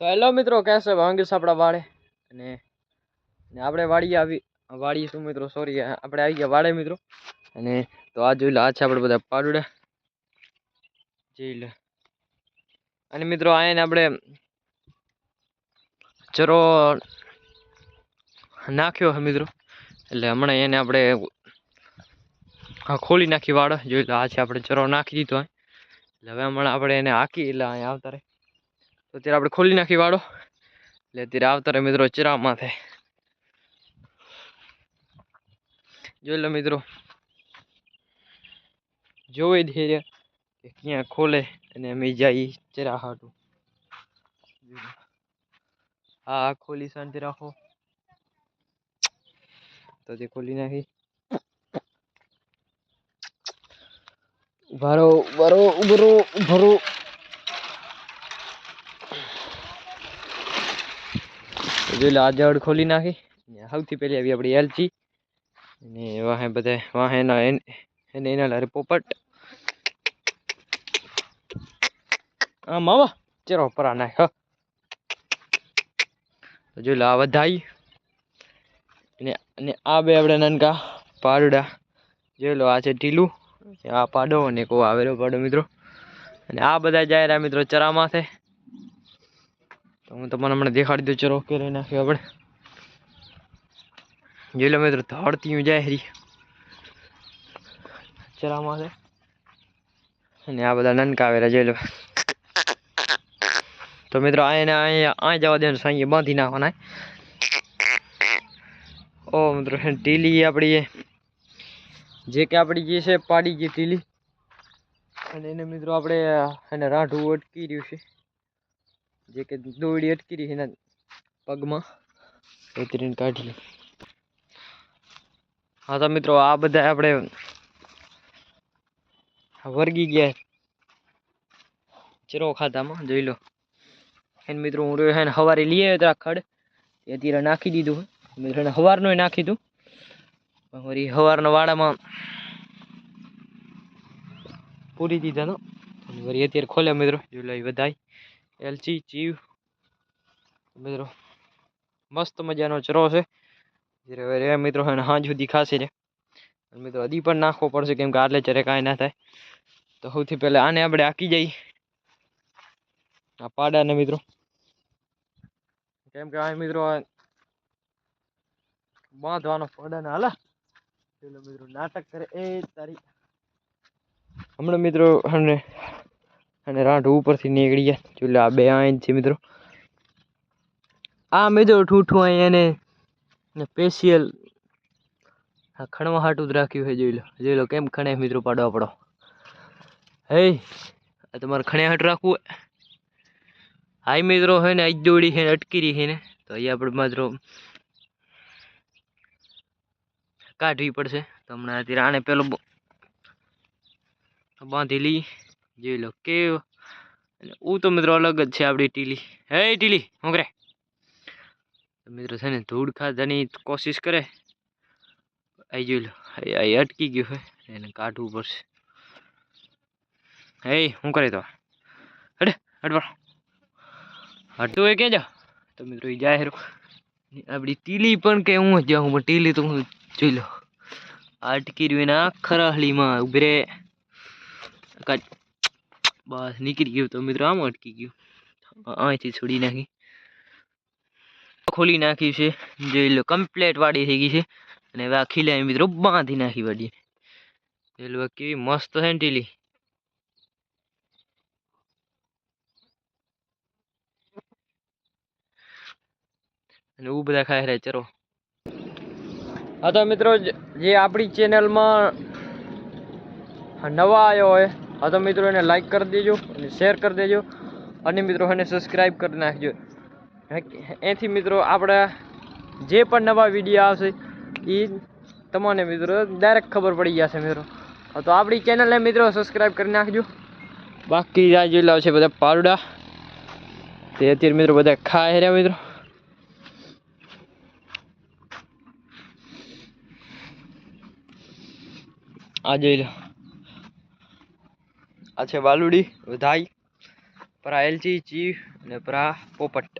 તો હેલો મિત્રો કેમ છે? ભાંગીશ આપણા વાળે અને આપણે વાડીએ આવી, વાડીએ શું મિત્રો? સોરી આપણે આવી ગયા વાડે મિત્રો. અને તો આ જોઈ લો, આ છે આપણે બધા પાડુડા. જોઈ લો. અને મિત્રો આને આપણે ચરો નાખ્યો છે મિત્રો. એટલે હમણાં એને આપણે ખોલી નાખી વાડો. જોઈ લો, આ છે આપણે ચરો નાખી દીધો એટલે હવે હમણાં આપણે એને હાકી, એટલે અહીંયા આવતા રહે. તો ત્યારે આપણે ખોલી નાખી વાળો. એટલે અત્યારે આવતા રહે મિત્રો ચિરામાં થાય જોઈ લો મિત્રો. જોવે ધીરે કે ક્યાં ખોલે અને અમે જઈ ચરા હાટું હા, ખોલી શાંતિ રાખો. તો તે ખોલી નાખી. ભરો ભરો ઉભરો ભરો જોઈ લો, આ જડ ખોલી નાખી. સૌથી પહેલી આવી આપણી એલચી અને વાહે બધા, વાહે એના એન- એને લારે પોપટ. આ માવા, ચેરો પરા નાખ જોઈ લો, આ વધાઈ. અને આ બે આપણે નાનકા પારડા. જોઈ લો, આ છે ટીલું આ પાડો અને કો આવેલો પાડો મિત્રો. અને આ બધા જાયરા મિત્રો ચરામાં છે તો હું તમને હમણાં દેખાડી દઉં ચરો કે નાખ્યો આપણે. જોઈ લો મિત્રો, ધડતી જાય હરી. ચરામાં છે અને આ બધા નનકા આવેલા, જોઈ લો. તો મિત્રો અહીંયા અહીંયા અહીં જવા દે સાંજે બાંધી નાખવાના. ઓ મિત્રો ટીલી આપણી જે કે આપણી જે છે, પાડી જે ટીલી. અને એને મિત્રો, આપણે એને રાઢું અટકી રહ્યું છે. જે કે દોરડી અટકી રહી એના પગમાં. એ ત્રીને કાઢી લો. હા તો મિત્રો, આ બધા આપણે વર્ગી ગયા. ચરો ખાતામાં, જોઈ લો. એને મિત્રો હું રહ્યો એને સવારે લઈ આવ્યો તો ખડ. એ અત્યારે નાખી દીધું. મિત્રો એને સવારનું નાખી દીધું. વળી સવારના વાડામાં પૂરી દીધા તો અને વળી અત્યારે ખોલ્યા મિત્રો. એ બધાય. એલચી ચીવ મિત્રો, મસ્ત મજાનો ચરો છે. હવે મિત્રો હાંજ સુધી ખાશે છે. મિત્રો, હજી પણ નાખવો પડશે, કેમ કે આટલે ચરે કાંઈ ના થાય. તો સૌથી પહેલાં આને આપણે આકી જઈએ. આ પાડાને મિત્રો. કેમ કે આ મિત્રો બાંધવાનો પાડાને હાલા. પેલો મિત્રો, નાટક કરે. એ તારી. હમણાં મિત્રો અને અને રાંઢ ઉપરથી નીકળી ગયા. આ બે આઈન છે મિત્રો. આ મિત્રો ઠૂઠું અહીં એને સ્પેશિયલ હા ખણવા હાટું જ રાખ્યું છે, જોઈ લો. જોઈ લો કેમ ખણે મિત્રો પાડવા પડો. હે, આ તમારે ખણે હાટ રાખવું? હાઈ મિત્રો હોય ને, આજ દોડી છે અટકી રહી છે ને. તો અહીંયા આપણે મિત્રો કાઢવી પડશે. તો હમણાં અત્યારે આને પેલો બાંધી લઈ જોઈ લો કે અને હું તો મિત્રો અલગ જ છે આપણી ટીલી હે ટીલી હું કરે તો મિત્રો છે ને ધૂળ ખાધાની કોશિશ કરે આઈ જોઈ લો આઈ આઈ અટકી ગયું હોય એને કાઢવું પડશે હે શું કરે તો હડે હડ પર હટતું હોય ક્યાં જા તો મિત્રો એ જાય હેરો આપણી ટીલી પણ કે હું જ જાઉં પણ ટીલી તો હું જોઈ લો આ અટકી રહ્યું એના ખરાહલીમાં ઊભી રે કાઢ બસ નીકળી ગયું તો મિત્રો આમ અટકી ગયું. અહીંથી છોડી નાખી. ખોલી નાખ્યું છે. જોઈ લો કમ્પ્લેટ વાડી થઈ ગઈ છે. અને હવે આ ખીલાય મિત્રો બાંધી નાખી વાડી જોઈ કેવી મસ્ત છે ટીલી. અને એવું બધા ખાય રહ્યા ચરો. હા તો મિત્રો, જે આપણી ચેનલમાં નવા આવ્યો હોય હા, તો મિત્રો એને લાઈક કરી દેજો અને શેર કરી દેજો. અને મિત્રો એને સબસ્ક્રાઈબ કરી નાખજો. એથી મિત્રો આપણા જે પણ નવા વીડિયો આવશે એ તમને મિત્રો ડાયરેક્ટ ખબર પડી જશે મિત્રો. તો આપણી ચેનલને મિત્રો સબસ્ક્રાઈબ કરી નાખજો. બાકી આ જેટલા છે બધા પારડા તે અત્યારે મિત્રો બધા ખાય રહ્યા મિત્રો. આ જોઈ લો. આ છે વાલુડી વધાઈ પરા એલચી ચી અને પરા પોપટ.